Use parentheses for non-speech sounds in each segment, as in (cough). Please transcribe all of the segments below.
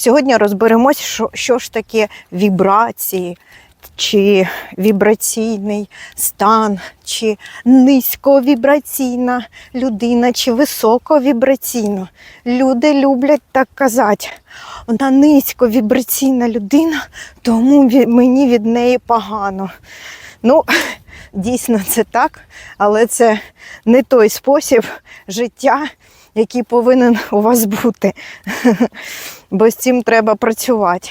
Сьогодні розберемось, що, ж таке вібрації, чи вібраційний стан, чи низьковібраційна людина, чи високовібраційна. Люди люблять так казати. Вона низьковібраційна людина, тому мені від неї погано. Ну, дійсно, це так, але це не той спосіб життя, який повинен у вас бути. (laughs) Бо з цим треба працювати.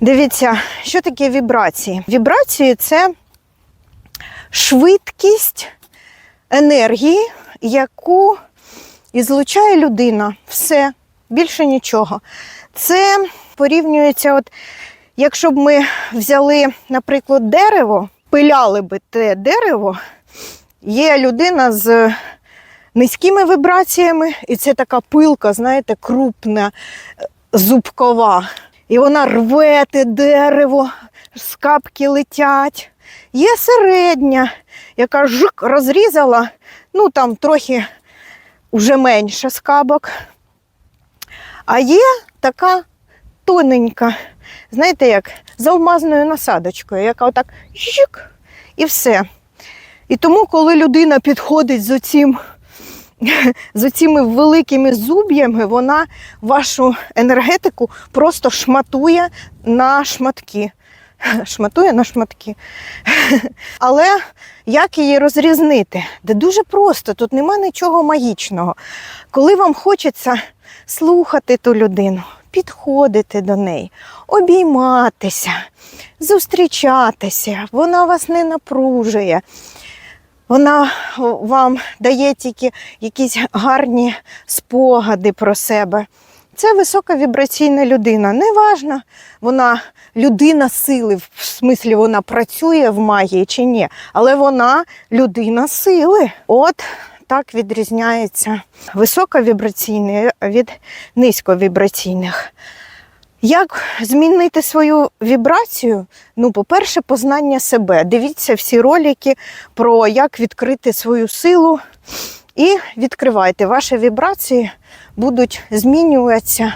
Дивіться, що таке вібрації? Вібрації це швидкість енергії, яку ізлучає людина. Все, більше нічого. Це порівнюється, от, якщо б ми взяли, наприклад, дерево, пиляли би те дерево, є людина з низькими вібраціями, і це така пилка, знаєте, крупна, е, зубкова. І вона рве те дерево, скапки летять. Є середня, яка жук розрізала, ну там трохи вже менше скабок. А є така тоненька, знаєте як, з алмазною насадочкою, яка отак жик, і все. І тому, коли людина підходить з оцім, (laughs) з оціми великими зуб'ями, вона вашу енергетику просто шматує на шматки. (laughs) Шматує на шматки. (laughs) Але як її розрізнити? Де дуже просто, тут нема нічого магічного. Коли вам хочеться слухати ту людину, підходити до неї, обійматися, зустрічатися, вона вас не напружує. Вона вам дає тільки якісь гарні спогади про себе. Це висока вібраційна людина. Неважно, вона людина сили, в смислі вона працює в магії чи ні, але вона людина сили. От так відрізняється високовібраційний від низьковібраційних. Як змінити свою вібрацію? Ну, по-перше, познання себе. Дивіться всі ролики про як відкрити свою силу. І відкривайте. Ваші вібрації будуть змінюватися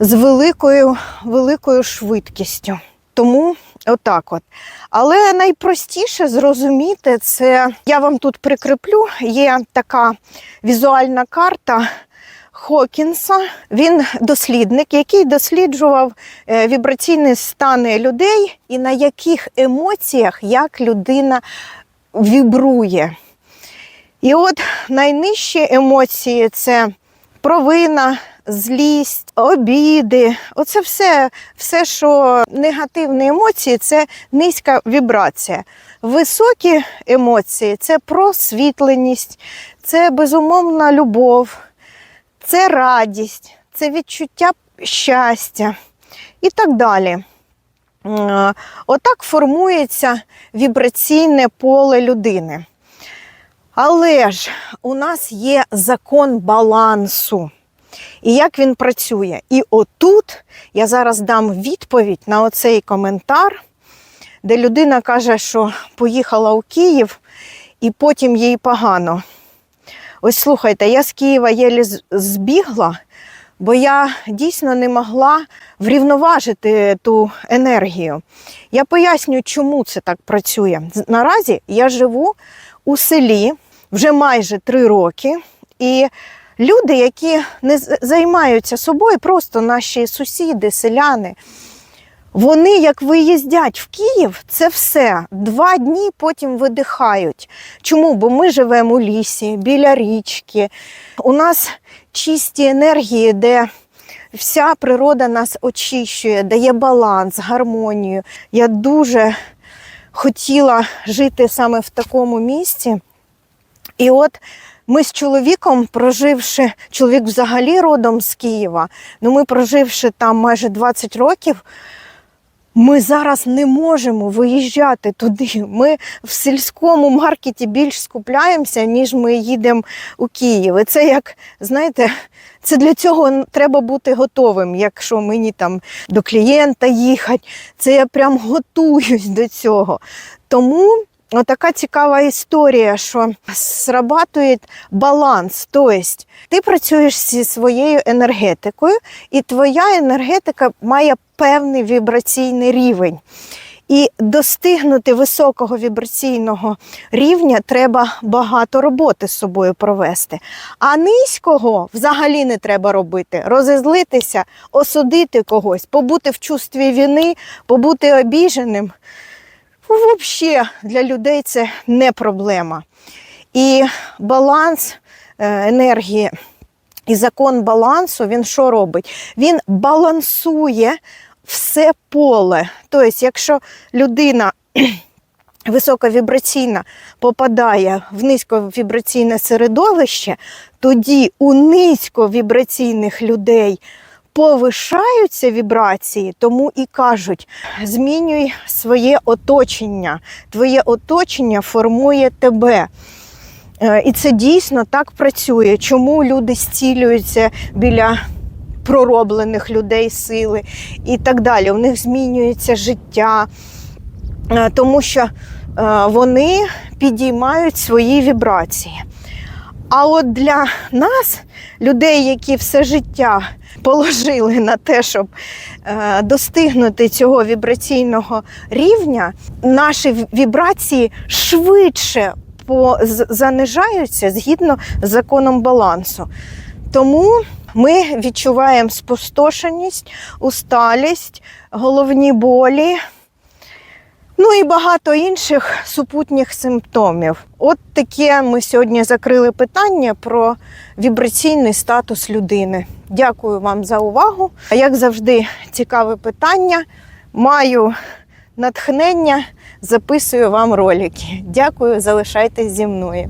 з великою, великою швидкістю. Тому отак от. Але найпростіше зрозуміти це, я вам тут прикріплю, є така візуальна карта. Хокінса. Він дослідник, який досліджував е, вібраційні стани людей і на яких емоціях як людина вібрує. І от найнижчі емоції це провина, злість, обіди. Оце все, все, що негативні емоції, це низька вібрація. Високі емоції це просвітленість, це безумовна любов, це радість, це відчуття щастя і так далі. Е, Отак формується вібраційне поле людини. Але ж у нас є закон балансу. І як він працює? І отут я зараз дам відповідь на оцей коментар, де людина каже, що поїхала у Київ і потім їй погано. Ось слухайте, я з Києва єлі збігла, бо я дійсно не могла врівноважити ту енергію. Я поясню, чому це так працює. Наразі я живу у селі вже майже три роки, і люди, які не займаються собою, просто наші сусіди, селяни. Вони, як виїздять в Київ, це все. Два дні потім видихають. Чому? Бо ми живемо у лісі, біля річки. У нас чисті енергії, де вся природа нас очищує, дає баланс, гармонію. Я дуже хотіла жити саме в такому місці. І от ми з чоловіком, проживши, чоловік взагалі родом з Києва, ну ми проживши там майже 20 років, ми зараз не можемо виїжджати туди. Ми в сільському маркеті більш скупляємося, ніж ми їдемо у Київ. І це як, знаєте, це для цього треба бути готовим. Якщо мені там до клієнта їхати, це я прям готуюсь до цього. Тому отака цікава історія, що срабатує баланс. Тобто ти працюєш зі своєю енергетикою, і твоя енергетика має певний вібраційний рівень. І достигнути високого вібраційного рівня треба багато роботи з собою провести. А низького взагалі не треба робити. Розізлитися, осудити когось, побути в чувстві вини, побути обіженим. Взагалі для людей це не проблема. І баланс е, енергії і закон балансу він що робить? Він балансує все поле. Тобто, якщо людина (clears throat) високовібраційна попадає в низьковібраційне середовище, тоді у низьковібраційних людей повишаються вібрації, тому і кажуть: змінюй своє оточення. Твоє оточення формує тебе. Е, І це дійсно так працює. Чому люди зцілюються біля пророблених людей сили і так далі. У них змінюється життя, е, тому що е, вони підіймають свої вібрації. А от для нас, людей, які все життя положили на те, щоб е, достигнути цього вібраційного рівня, наші вібрації швидше занижаються згідно з законом балансу. Тому ми відчуваємо спустошеність, усталість, головні болі, ну і багато інших супутніх симптомів. От таке ми сьогодні закрили питання про вібраційний статус людини. Дякую вам за увагу. А як завжди, цікаве питання. Маю натхнення, записую вам ролики. Дякую, залишайтесь зі мною.